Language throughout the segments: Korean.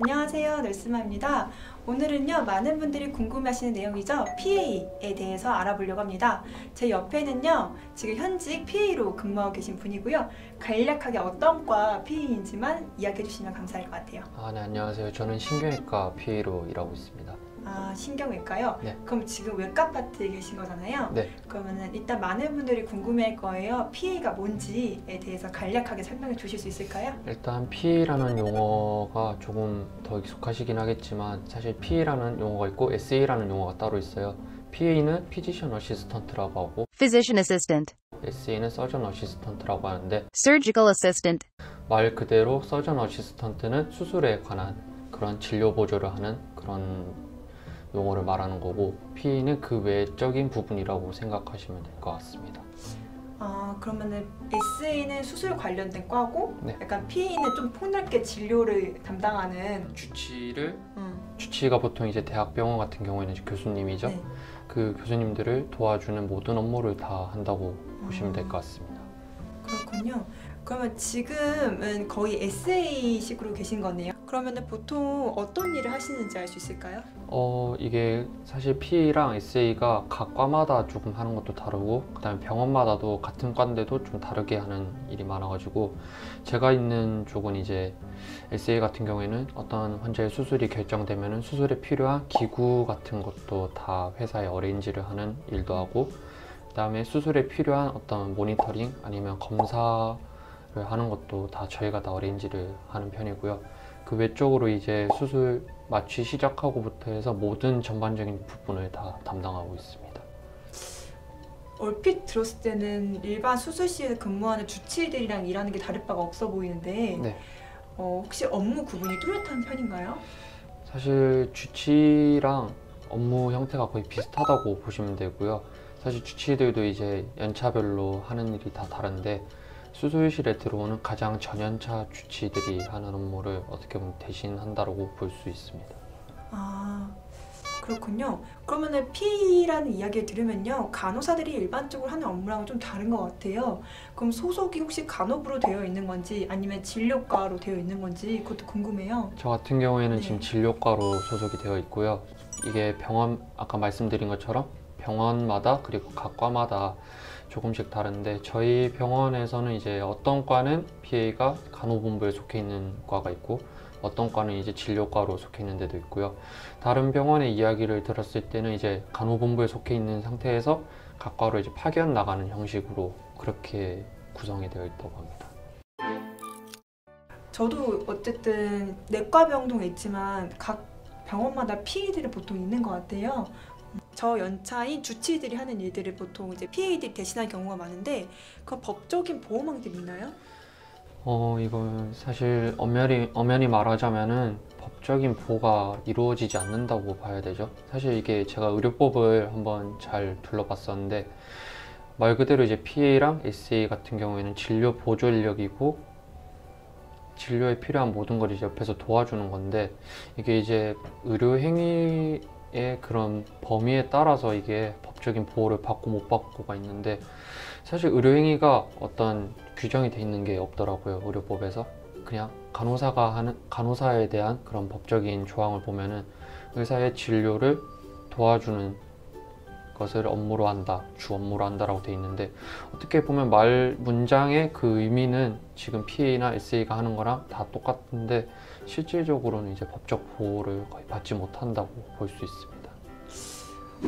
안녕하세요. 널스마입니다. 오늘은요, 많은 분들이 궁금해하시는 내용이죠. PA에 대해서 알아보려고 합니다. 제 옆에는요, 지금 현직 PA로 근무하고 계신 분이고요. 간략하게 어떤 과 PA인지만 이야기해 주시면 감사할 것 같아요. 아, 네, 안녕하세요. 저는 신경외과 PA로 일하고 있습니다. 아, 신경외과요? 네. 그럼 지금 외과 파트에 계신 거잖아요? 네. 그러면은 일단 많은 분들이 궁금해할 거예요. PA가 뭔지에 대해서 간략하게 설명해 주실 수 있을까요? 일단 PA라는 용어가 조금 더 익숙하시긴 하겠지만 사실 PA라는 용어가 있고 SA라는 용어가 따로 있어요. PA는 Physician Assistant라고 하고 physician assistant, SA는 Surgeon Assistant라고 하는데 surgical assistant, 말 그대로 Surgeon Assistant는 수술에 관한 그런 진료 보조를 하는 그런 용어를 말하는 거고 PA는 그 외적인 부분이라고 생각하시면 될 것 같습니다. 아, 그러면은 SA는 수술 관련된 과고 네. 약간 PA는 좀 폭넓게 진료를 담당하는 주치를 음. 주치의가 보통 이제 대학병원 같은 경우에는 교수님이죠. 네. 그 교수님들을 도와주는 모든 업무를 다 한다고 보시면 될 것 같습니다. 그렇군요. 그러면 지금은 거의 SA식으로 계신 거네요. 그러면은 보통 어떤 일을 하시는지 알 수 있을까요? 어 이게 사실 PA랑 SA가 각 과마다 조금 하는 것도 다르고 그다음에 병원마다도 같은 과인데도 좀 다르게 하는 일이 많아가지고 제가 있는 쪽은 이제 SA 같은 경우에는 어떤 환자의 수술이 결정되면은 수술에 필요한 기구 같은 것도 다 회사에 어레인지를 하는 일도 하고 그다음에 수술에 필요한 어떤 모니터링 아니면 검사를 하는 것도 다 저희가 다 어레인지를 하는 편이고요. 그 외적으로 이제 수술 마취 시작하고부터 해서 모든 전반적인 부분을 다 담당하고 있습니다. 얼핏 들었을 때는 일반 수술실에 근무하는 주치의들이랑 일하는 게 다를 바가 없어 보이는데 네. 어, 혹시 업무 구분이 뚜렷한 편인가요? 사실 주치랑 업무 형태가 거의 비슷하다고 보시면 되고요. 사실 주치의들도 이제 연차별로 하는 일이 다 다른데 수술실에 들어오는 가장 전연차 주치의들이 하는 업무를 어떻게 보면 대신한다고 볼 수 있습니다. 아 그렇군요. 그러면은 P라는 이야기를 들으면요 간호사들이 일반적으로 하는 업무랑은 좀 다른 것 같아요. 그럼 소속이 혹시 간호부로 되어 있는 건지 아니면 진료과로 되어 있는 건지 그것도 궁금해요. 저 같은 경우에는 네. 지금 진료과로 소속이 되어 있고요. 이게 병원 아까 말씀드린 것처럼 병원마다 그리고 각 과마다 조금씩 다른데 저희 병원에서는 이제 어떤 과는 PA가 간호본부에 속해 있는 과가 있고 어떤 과는 이제 진료과로 속해 있는 데도 있고요. 다른 병원의 이야기를 들었을 때는 이제 간호본부에 속해 있는 상태에서 각 과로 이제 파견 나가는 형식으로 그렇게 구성이 되어 있다고 합니다. 저도 어쨌든 내과 병동에 있지만 각 병원마다 PA들이 보통 있는 것 같아요. 저 연차인 주치의들이 하는 일들을 보통 이제 PA들이 대신할 경우가 많은데 그 법적인 보호망들이 있나요? 어, 이건 사실 엄연히, 엄연히 말하자면은 법적인 보호가 이루어지지 않는다고 봐야 되죠. 사실 이게 제가 의료법을 한번 잘 둘러봤었는데 말 그대로 이제 PA랑 SA 같은 경우에는 진료 보조 인력이고 진료에 필요한 모든 걸 이제 옆에서 도와주는 건데 이게 이제 의료 행위 의 그런 범위에 따라서 이게 법적인 보호를 받고 못 받고가 있는데 사실 의료 행위가 어떤 규정이 돼 있는 게 없더라고요 의료법에서. 그냥 간호사가 하는 간호사에 대한 그런 법적인 조항을 보면은 의사의 진료를 도와주는 것을 업무로 한다 주 업무로 한다라고 돼 있는데 어떻게 보면 말 문장의 그 의미는 지금 PA나 SA가 하는 거랑 다 똑같은데 실질적으로는 이제 법적 보호를 거의 받지 못한다고 볼 수 있습니다.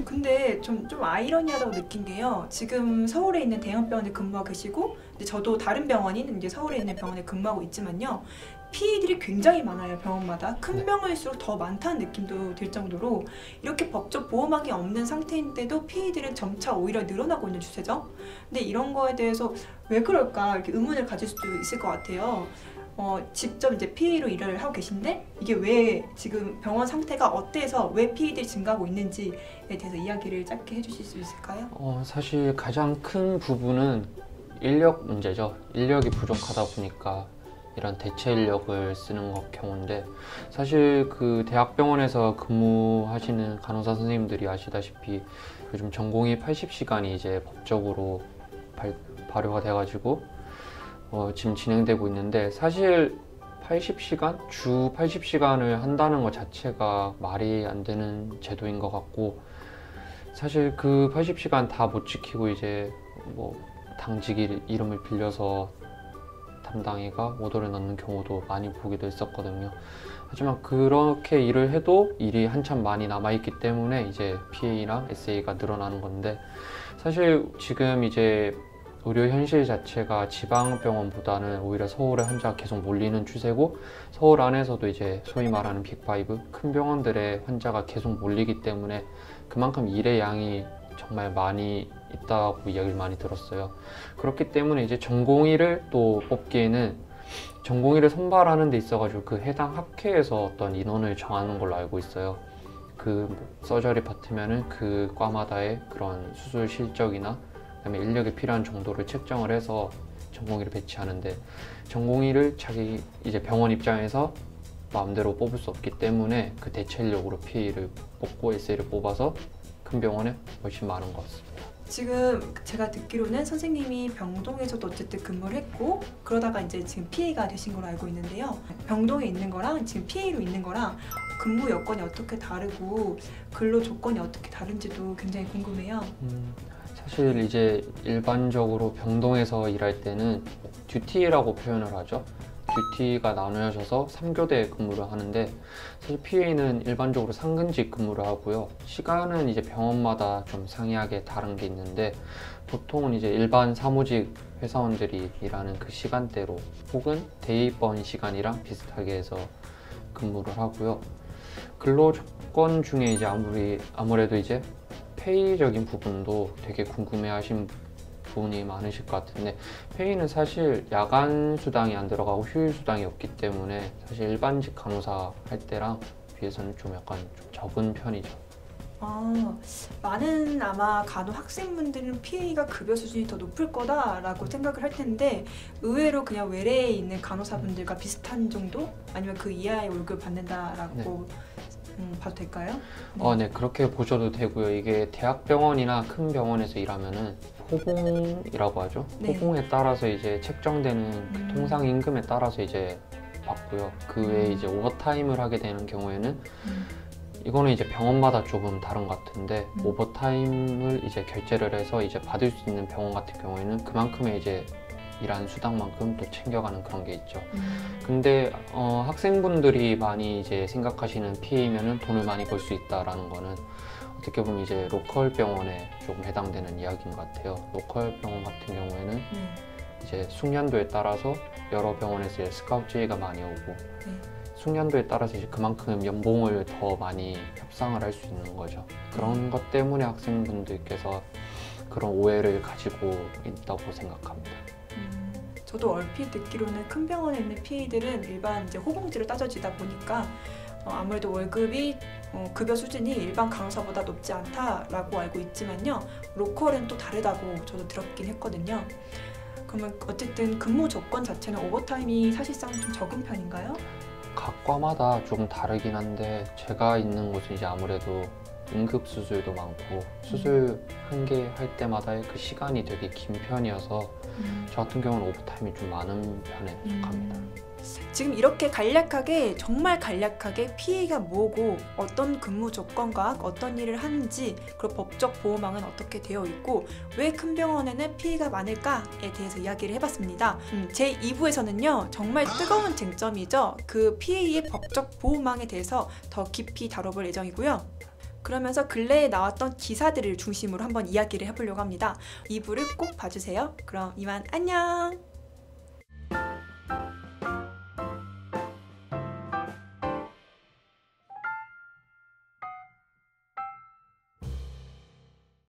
근데 좀, 좀 아이러니하다고 느낀 게요. 지금 서울에 있는 대형 병원에 근무하고 계시고, 근데 저도 다른 병원인 이제 서울에 있는 병원에 근무하고 있지만요. PA들이 굉장히 많아요, 병원마다. 큰 네. 병원일수록 더 많다는 느낌도 들 정도로 이렇게 법적 보호막이 없는 상태인데도 PA들은 점차 오히려 늘어나고 있는 추세죠. 근데 이런 거에 대해서 왜 그럴까 이렇게 의문을 가질 수도 있을 것 같아요. 어, 직접 이제 PA로 일을 하고 계신데 이게 왜 지금 병원 상태가 어때서 왜 PA들이 증가하고 있는지에 대해서 이야기를 짧게 해주실 수 있을까요? 어, 사실 가장 큰 부분은 인력 문제죠. 인력이 부족하다 보니까 이런 대체 인력을 쓰는 것 경우인데 사실 그 대학병원에서 근무하시는 간호사 선생님들이 아시다시피 요즘 전공이 80시간이 이제 법적으로 발, 발효가 돼가지고 어, 지금 진행되고 있는데 사실 80시간? 주 80시간을 한다는 것 자체가 말이 안 되는 제도인 것 같고 사실 그 80시간 다 못 지키고 이제 뭐 당직이 이름을 빌려서 담당이가 오더를 넣는 경우도 많이 보기도 했었거든요. 하지만 그렇게 일을 해도 일이 한참 많이 남아있기 때문에 이제 PA랑 SA가 늘어나는 건데 사실 지금 이제 의료 현실 자체가 지방병원보다는 오히려 서울에 환자가 계속 몰리는 추세고 서울 안에서도 이제 소위 말하는 빅5 큰 병원들의 환자가 계속 몰리기 때문에 그만큼 일의 양이 정말 많이 있다고 이야기를 많이 들었어요. 그렇기 때문에 이제 전공의를 또 뽑기에는 전공의를 선발하는 데 있어가지고 그 해당 학회에서 어떤 인원을 정하는 걸로 알고 있어요. 그 서저리 파트면은 그 과마다의 그런 수술 실적이나 그다음에 인력이 필요한 정도를 책정을 해서 전공의를 배치하는데 전공의를 자기 이제 병원 입장에서 마음대로 뽑을 수 없기 때문에 그 대체 인력으로 PA를 뽑고 SA를 뽑아서 큰 병원에 훨씬 많은 것 같습니다. 지금 제가 듣기로는 선생님이 병동에서도 어쨌든 근무를 했고 그러다가 이제 지금 PA가 되신 걸로 알고 있는데요. 병동에 있는 거랑 지금 PA로 있는 거랑 근무 여건이 어떻게 다르고 근로 조건이 어떻게 다른지도 굉장히 궁금해요. 음, 사실 이제 일반적으로 병동에서 일할 때는 듀티라고 표현을 하죠. 듀티가 나누어져서 3교대 근무를 하는데 사실 PA는 일반적으로 상근직 근무를 하고요. 시간은 이제 병원마다 좀 상이하게 다른 게 있는데 보통은 이제 일반 사무직 회사원들이 일하는 그 시간대로 혹은 대입원 시간이랑 비슷하게 해서 근무를 하고요. 근로 조건 중에 이제 아무리 아무래도 이제 페이적인 부분도 되게 궁금해하신 분이 많으실 것 같은데 페이는 사실 야간 수당이 안 들어가고 휴일 수당이 없기 때문에 사실 일반직 간호사 할 때랑 비해서는 좀 약간 좀 적은 편이죠. 아, 많은 아마 간호 학생분들은 PA가 급여 수준이 더 높을 거다라고 생각을 할 텐데 의외로 그냥 외래에 있는 간호사분들과 비슷한 정도 아니면 그 이하의 월급을 받는다라고 음, 봐도 될까요? 네. 어, 네 그렇게 보셔도 되고요. 이게 대학병원이나 큰 병원에서 일하면은 호봉이라고 하죠. 네. 호봉에 따라서 이제 책정되는 그 음. 통상 임금에 따라서 이제 받고요. 그 외에 음. 이제 오버타임을 하게 되는 경우에는 음, 이거는 이제 병원마다 조금 다른 것 같은데 음. 오버타임을 이제 결제를 해서 이제 받을 수 있는 병원 같은 경우에는 그만큼의 이제 일한 수당만큼 또 챙겨가는 그런 게 있죠. 음, 근데 어, 학생분들이 많이 이제 생각하시는 PA면은 돈을 많이 벌 수 있다라는 거는 어떻게 보면 이제 로컬 병원에 조금 해당되는 이야기인 것 같아요. 로컬 병원 같은 경우에는 네. 이제 숙련도에 따라서 여러 병원에서 이제 스카우트 제의가 많이 오고 네. 숙련도에 따라서 이제 그만큼 연봉을 더 많이 협상을 할 수 있는 거죠. 그런 것 때문에 학생분들께서 그런 오해를 가지고 있다고 생각합니다. 음, 저도 얼핏 듣기로는 큰 병원에 있는 PA들은 일반 이제 호봉제로 따져지다 보니까 어, 아무래도 월급이 어, 급여 수준이 일반 간호사보다 높지 않다라고 알고 있지만요 로컬은 또 다르다고 저도 들었긴 했거든요. 그러면 어쨌든 근무 조건 자체는 오버타임이 사실상 좀 적은 편인가요? 각 과마다 조금 다르긴 한데 제가 있는 곳은 이제 아무래도 응급 수술도 많고 수술 한 개 할 때마다의 그 시간이 되게 긴 편이어서 저 같은 경우는 오버타임이 좀 많은 편에 속합니다. 음, 지금 이렇게 간략하게 정말 간략하게 PA가 뭐고 어떤 근무 조건과 어떤 일을 하는지 그리고 법적 보호망은 어떻게 되어 있고 왜 큰 병원에는 PA가 많을까에 대해서 이야기를 해봤습니다. 음, 제 2부에서는요 정말 뜨거운 쟁점이죠. 그 PA의 법적 보호망에 대해서 더 깊이 다뤄볼 예정이고요. 그러면서 근래에 나왔던 기사들을 중심으로 한번 이야기를 해보려고 합니다. 2부를 꼭 봐주세요. 그럼 이만 안녕!